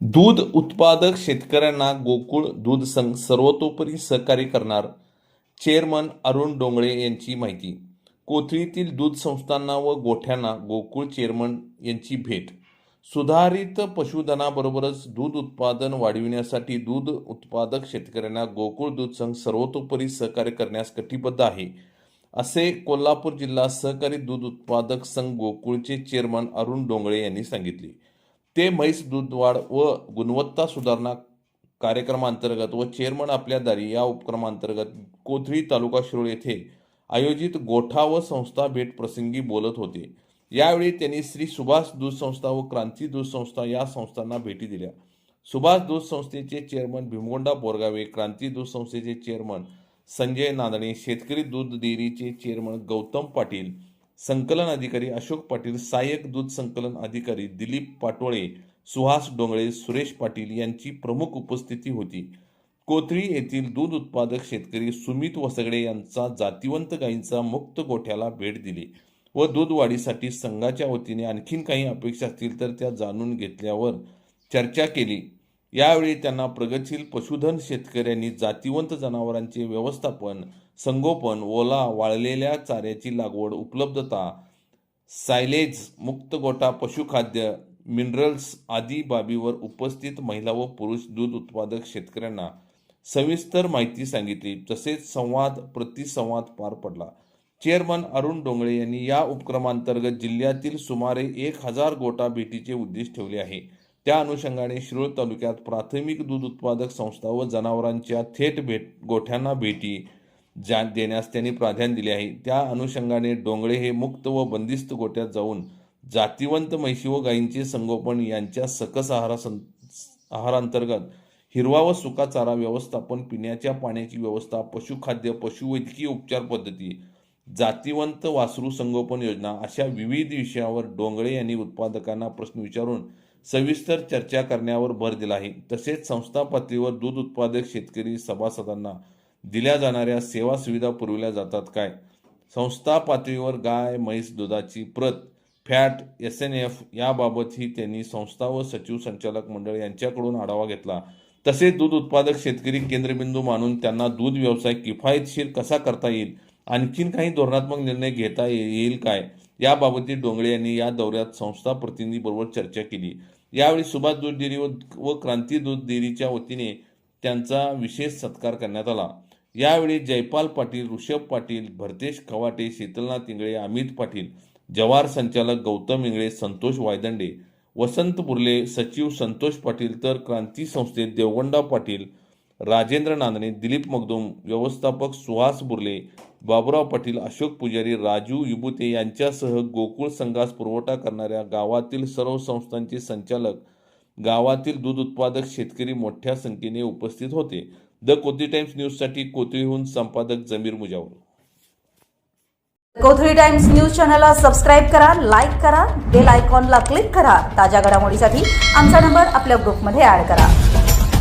दूध उत्पादक शेतकऱ्यांना गोकुळ दूध संघ सर्वतोपरी सहकार्य करणार चेअरमन अरुण डोंगळे यांची माहिती. कोथळीतील दूध संस्थांना व गोठ्यांना गोकुळ चेअरमन यांची भेट. सुधारित पशुधनाबरोबरच दूध उत्पादन वाढविण्यासाठी दूध उत्पादक शेतकऱ्यांना गोकुळ दूध संघ सर्वतोपरी सहकार्य करण्यास कटिबद्ध आहे. असे कोल्हापूर जिल्हा सहकारी दूध उत्पादक संघ गोकुळचे चेअरमन अरुण डोंगळे यांनी सांगितले. ते म्हैस दूध वाढ व गुणवत्ता सुधारणा कार्यक्रमांतर्गत व चेअरमन आपल्या दारी या उपक्रमांतर्गत कोथळी तालुका शिरोळ येथे आयोजित गोठा व संस्था भेट प्रसंगी बोलत होते. यावेळी त्यांनी श्री सुभाष दूध संस्था व क्रांती दूध संस्था या संस्थांना भेटी दिल्या. सुभाष दूध संस्थेचे चेअरमन भीमगोंडा बोरगावे क्रांती दूध संस्थेचे चेअरमन संजय नांदणे शेतकरी दूध डेअरीचे चेअरमन गौतम पाटील संकलन अधिकारी अशोक पाटील सहाय्यक दूध संकलन अधिकारी दिलीप पाटोळे सुहास डोंगळे सुरेश पाटील यांची प्रमुख उपस्थिती होती. कोथळी येथील दूध उत्पादक शेतकरी सुमित वसगडे यांचा जातिवंत गायींचा मुक्त गोठ्याला भेट दिली व दूध वाढीसाठी संघाच्या वतीने आणखीन काही अपेक्षा असतील तर त्या जाणून घेतल्यावर चर्चा केली. यावेळी त्यांना प्रगतशील पशुधन शेतकऱ्यांनी जातिवंत जनावरांचे व्यवस्थापन संगोपन ओला वाळलेल्या चाऱ्याची लागवड उपलब्धता सायलेज मुक्त गोटा पशुखाद्य मिनरल्स आदी बाबीवर उपस्थित महिला व पुरुष दूध उत्पादक शेतकऱ्यांना सविस्तर माहिती सांगितली तसेच संवाद प्रतिसंवाद पार पडला. चेअरमन अरुण डोंगळे यांनी या उपक्रमांतर्गत जिल्ह्यातील सुमारे एक हजार गोटा भेटीचे उद्दिष्ट ठेवले आहे. त्या अनुषंगाने शिरोळ तालुक्यात प्राथमिक दूध उत्पादक संस्था व जनावरांच्या थेट भेट गोठ्यांना भेटी जा देण्यास त्यांनी प्राधान्य दिले आहे. त्या अनुषंगाने डोंगळे हे मुक्त व बंदिस्त गोट्यात जाऊन जातिवंत म्हैशी व गायींचे संगोपन यांच्या सकस आहारा सं आहारांतर्गत हिरवा व सुका चारा व्यवस्थापन पिण्याच्या पाण्याची व्यवस्था पशुखाद्य पशुवैद्यकीय उपचार पद्धती जातिवंत वासरू संगोपन योजना अशा विविध विषयावर डोंगळे यांनी उत्पादकांना प्रश्न विचारून सविस्तर चर्चा करण्यावर भर दिला आहे. तसेच संस्था पातळीवर दूध उत्पादक शेतकरी सभासदांना दिल्या जाणाऱ्या सेवा सुविधा पुरविल्या जातात काय? संस्था पातळीवर गाय म्हैस दुधाची प्रत फॅट एस एन एफ याबाबतही त्यांनी संस्था व सचिव संचालक मंडळ यांच्याकडून आढावा घेतला. तसेच दूध उत्पादक शेतकरी केंद्रबिंदू मानून त्यांना दूध व्यवसाय किफायतशीर कसा करता येईल? आणखीन काही धोरणात्मक निर्णय घेता येईल काय? याबाबतीत डोंगळे यांनी या दौऱ्यात संस्था प्रतिनिधीबरोबर चर्चा केली. यावेळी सुभाष दूध डेअरी व क्रांती दूध डेअरीच्या वतीने त्यांचा विशेष सत्कार करण्यात आला. यावेळी जयपाल पाटील ऋषभ पाटील भरतेश खवाटे शीतलनाथ इंगळे अमित पाटील जवार संचालक गौतम इंगळे संतोष वायदंडे वसंत बुर्ले सचिव संतोष पाटील तर क्रांती संस्थेत देवगंडा पाटील राजेंद्र नांदणे दिलीप मगदुम व्यवस्थापक सुहास बुर्ले बाबुराव पाटील अशोक पुजारी राजू युबुते यांच्यासह गोकुळ संघास पुरवठा करणाऱ्या गावातील सर्व संस्थांचे संचालक गावातील दूध उत्पादक शेतकरी मोठ्या संख्येने उपस्थित होते. द कोथळी टाइम्स न्यूजसाठी कोथळीहून संपादक जमीर मुजावर. कोथळी टाइम्स न्यूज चॅनलला सबस्क्राईब करा लाईक करा बेल आयकॉनला क्लिक करा. ताज्या घडामोडीसाठी आमचा नंबर आपल्या ग्रुपमध्ये ऍड करा.